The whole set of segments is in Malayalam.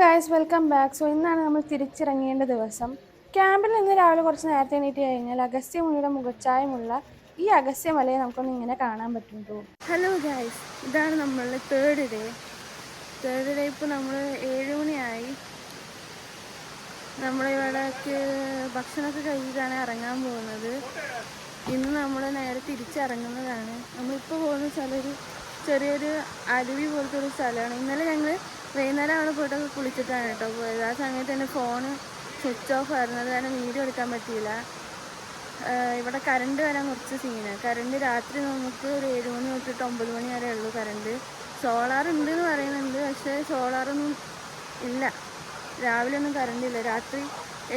ഗായ്സ് വെൽക്കം ബാക്ക് സോ ഇന്നാണ് നമ്മൾ തിരിച്ചിറങ്ങേണ്ട ദിവസം. ക്യാമ്പിൽ നിന്ന് രാവിലെ കുറച്ച് നേരത്തെ എണീറ്റ് കഴിഞ്ഞാൽ അഗസ്ത്യമുനിയുടെ മുഖച്ചായമുള്ള ഈ അഗസ്ത്യമലയെ നമുക്കൊന്ന് ഇങ്ങനെ കാണാൻ പറ്റുള്ളൂ ഹലോ ഗായ്സ് ഇതാണ് നമ്മളുടെ തേർഡ് ഡേ തേർഡ് ഡേ ഇപ്പോൾ നമ്മൾ ഏഴ് മണിയായി. നമ്മളിവിടേക്ക് ഭക്ഷണമൊക്കെ കഴിച്ചിട്ടാണ് ഇറങ്ങാൻ പോകുന്നത്. ഇന്ന് നമ്മൾ നേരെ തിരിച്ചിറങ്ങുന്നതാണ്. നമ്മളിപ്പോൾ പോകുന്ന സ്ഥലം ഒരു ചെറിയൊരു അരുവി പോലത്തെ ഒരു സ്ഥലമാണ്. ഇന്നലെ ഞങ്ങൾ വൈകുന്നേരം അവിടെ പോയിട്ടൊക്കെ കുളിച്ചിട്ടാണ് കേട്ടോ പോയത്. ആ സമയത്ത് എന്റെ ഫോണ് സ്വിച്ച് ഓഫ് ആയിരുന്നു അത് കാരണം വീഡിയോ എടുക്കാൻ പറ്റിയില്ല. ഇവിടെ കറണ്ട് വരാൻ കുറച്ച് സീന് കറണ്ട് രാത്രി നമുക്ക് ഒരു ഏഴ് മണി തൊട്ടിട്ട് ഒമ്പത് മണി വരെ ഉള്ളൂ കറണ്ട്. സോളാർ ഉണ്ട് എന്ന് പറയുന്നുണ്ട് പക്ഷേ സോളാറൊന്നും ഇല്ല. രാവിലെ ഒന്നും കറണ്ട് ഇല്ല. രാത്രി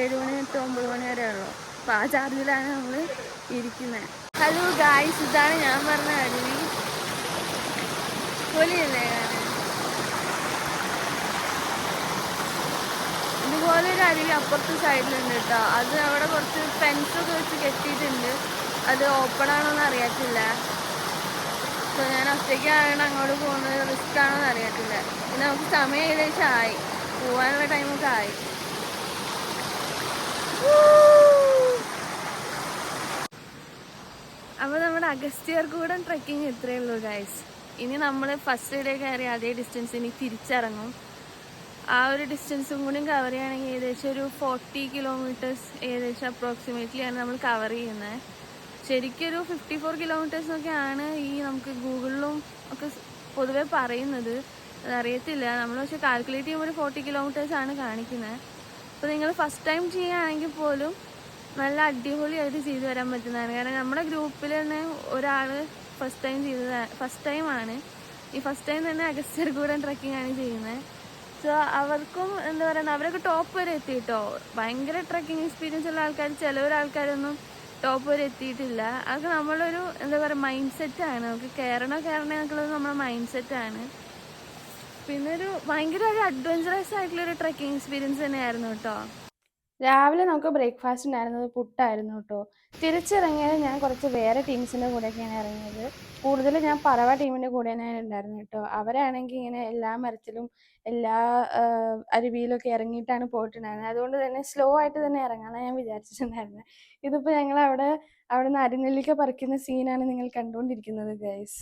ഏഴ് മണി തൊട്ട് ഒമ്പത് മണി വരെ ഉള്ളൂ. അപ്പോൾ ആ ചാർജിലാണ് നമ്മൾ ഇരിക്കുന്നത് ഹലോ ഗായ്സ് ഇതാണ് ഞാൻ പറഞ്ഞ അരുവി. പൊലിയല്ലേ? ഒരു അരുവി അപ്പുറത്തെ സൈഡിലുണ്ട് കേട്ടോ അത് അവിടെ കുറച്ച് ഫെൻസൊക്കെ വെച്ച് കെട്ടിയിട്ടുണ്ട്. അത് ഓപ്പൺ ആണോന്ന് അറിയത്തില്ല. സോ ഞാൻ ഒറ്റയ്ക്കാണ് അങ്ങോട്ട് പോകുന്നത് റിസ്ക് ആണോ എന്ന് അറിയത്തില്ല. പിന്നെ നമുക്ക് സമയം ഏകദേശം ആയി. പോവാനുള്ള ടൈമൊക്കെ ആയി. അപ്പോൾ നമ്മുടെ അഗസ്ത്യർകൂടം ട്രെക്കിംഗ് ഇത്രയേ ഉള്ളൂ ഗൈസ് ഇനി നമ്മൾ ഫസ്റ്റ് ഡേ കയറി അതേ ഡിസ്റ്റൻസ് ഇനി തിരിച്ചിറങ്ങും. ആ ഒരു ഡിസ്റ്റൻസും കൂടി കവർ ചെയ്യുകയാണെങ്കിൽ ഏകദേശം ഒരു ഫോർട്ടി കിലോമീറ്റേഴ്സ് ഏകദേശം അപ്രോക്സിമേറ്റ്ലി ആണ് നമ്മൾ കവർ ചെയ്യുന്നത്. ശരിക്കൊരു ഫിഫ്റ്റി ഫോർ കിലോമീറ്റേഴ്സൊക്കെയാണ് ഈ നമുക്ക് ഗൂഗിളിലും ഒക്കെ പൊതുവെ പറയുന്നത്. അതറിയത്തില്ല. നമ്മൾ പക്ഷെ കാൽക്കുലേറ്റ് ചെയ്യുമ്പോൾ ഒരു ഫോർട്ടി ആണ് കാണിക്കുന്നത്. അപ്പോൾ നിങ്ങൾ ഫസ്റ്റ് ടൈം ചെയ്യുകയാണെങ്കിൽ പോലും നല്ല അടിപൊളിയായിട്ട് ചെയ്തു വരാൻ പറ്റുന്നതാണ്. കാരണം നമ്മുടെ ഗ്രൂപ്പിൽ തന്നെ ഒരാൾ ഫസ്റ്റ് ടൈം ചെയ്തത് ഫസ്റ്റ് ടൈമാണ് ഈ ഫസ്റ്റ് ടൈം തന്നെ അഗസ്റ്റർ ട്രക്കിംഗ് ആണ് ചെയ്യുന്നത്. സോ അവർക്കും എന്താ പറയുക അവരൊക്കെ ടോപ്പ് വരെ എത്തി കേട്ടോ ഭയങ്കര ട്രക്കിംഗ് എക്സ്പീരിയൻസ് ഉള്ള ആൾക്കാർ ചിലവരാൾക്കാരൊന്നും ടോപ്പ് വരെ എത്തിയിട്ടില്ല. അതൊക്കെ നമ്മളൊരു എന്താ പറയുക മൈൻഡ് സെറ്റാണ് നമുക്ക് കയറണോ കയറണോ എന്നൊക്കെയുള്ളത് നമ്മുടെ മൈൻഡ് സെറ്റാണ് പിന്നെ ഒരു ഭയങ്കര ഒരു അഡ്വഞ്ചറസ് ആയിട്ടുള്ള ഒരു ട്രക്കിംഗ് എക്സ്പീരിയൻസ് തന്നെയായിരുന്നു കേട്ടോ. രാവിലെ നമുക്ക് ബ്രേക്ക്ഫാസ്റ്റ് ഉണ്ടായിരുന്നത് പുട്ടായിരുന്നു കേട്ടോ. തിരിച്ചിറങ്ങിയത് ഞാൻ കുറച്ച് വേറെ ടീംസിന്റെ കൂടെയൊക്കെയാണ് ഇറങ്ങിയത്. കൂടുതലും ഞാൻ പറവ ടീമിന്റെ കൂടെ തന്നെയാണ് ഉണ്ടായിരുന്നത് കേട്ടോ. അവരാണെങ്കിൽ ഇങ്ങനെ എല്ലാ മരത്തിലും എല്ലാ അരുവിയിലൊക്കെ ഇറങ്ങിയിട്ടാണ് പോയിട്ടുണ്ടായിരുന്നത്. അതുകൊണ്ട് തന്നെ സ്ലോ ആയിട്ട് തന്നെ ഇറങ്ങാനാണ് ഞാൻ വിചാരിച്ചിട്ടുണ്ടായിരുന്നത്. ഇതിപ്പോൾ ഞങ്ങൾ അവിടെ അവിടെ നിന്ന് അരിനെല്ലിക്ക പറിക്കുന്ന സീനാണ് നിങ്ങൾ കണ്ടുകൊണ്ടിരിക്കുന്നത് ഗൈസ്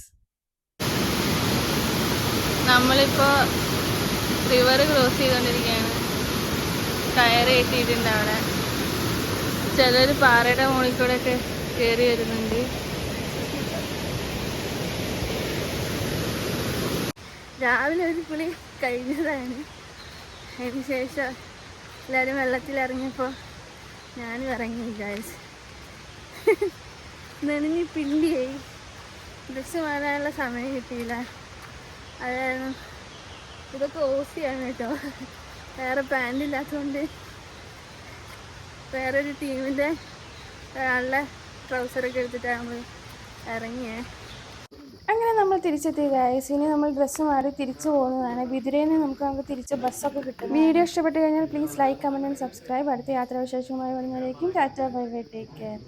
നമ്മളിപ്പോ റിവർ ക്രോസ് ചെയ്തുകൊണ്ടിരിക്കുകയാണ് കയറ് കെട്ടിയിട്ടുണ്ട് അവിടെ. ചിലർ പാറയുടെ മുകളിൽ ഒക്കെ കയറി വരുന്നുണ്ട്. രാവിലെ ഒരു പുളി കഴിഞ്ഞതാണ്. അതിന് ശേഷം എല്ലാവരും വെള്ളത്തിൽ ഇറങ്ങിയപ്പോൾ ഞാനും ഇറങ്ങി വിചാരിച്ചു നനഞ്ഞ് പിണ്ടിയായി. ഡ്രസ്സ് മാറാനുള്ള സമയം കിട്ടിയില്ല. അതായിരുന്നു. ഇതൊക്കെ ഓസിയാണ് കേട്ടോ. വേറെ പാന്റ് ഇല്ലാത്തതുകൊണ്ട് വേറൊരു ടീമിന്റെ ഒരാളുടെ ട്രൗസറൊക്കെ എടുത്തിട്ടാണ് നമ്മൾ ഇറങ്ങിയേ. അങ്ങനെ നമ്മൾ തിരിച്ചെത്തി ഗായസ് ഇനി നമ്മൾ ഡ്രസ്സ് മാറി തിരിച്ചു പോകുന്നതാണ്. ബിദിരയിൽ നിന്ന് നമുക്ക് നമുക്ക് തിരിച്ച് ബസ്സൊക്കെ കിട്ടും. വീഡിയോ ഇഷ്ടപ്പെട്ട് കഴിഞ്ഞാൽ please like comment and subscribe അടുത്ത യാത്രാവിശേഷമായി വരുന്നവരേക്കും tata bye bye. Take care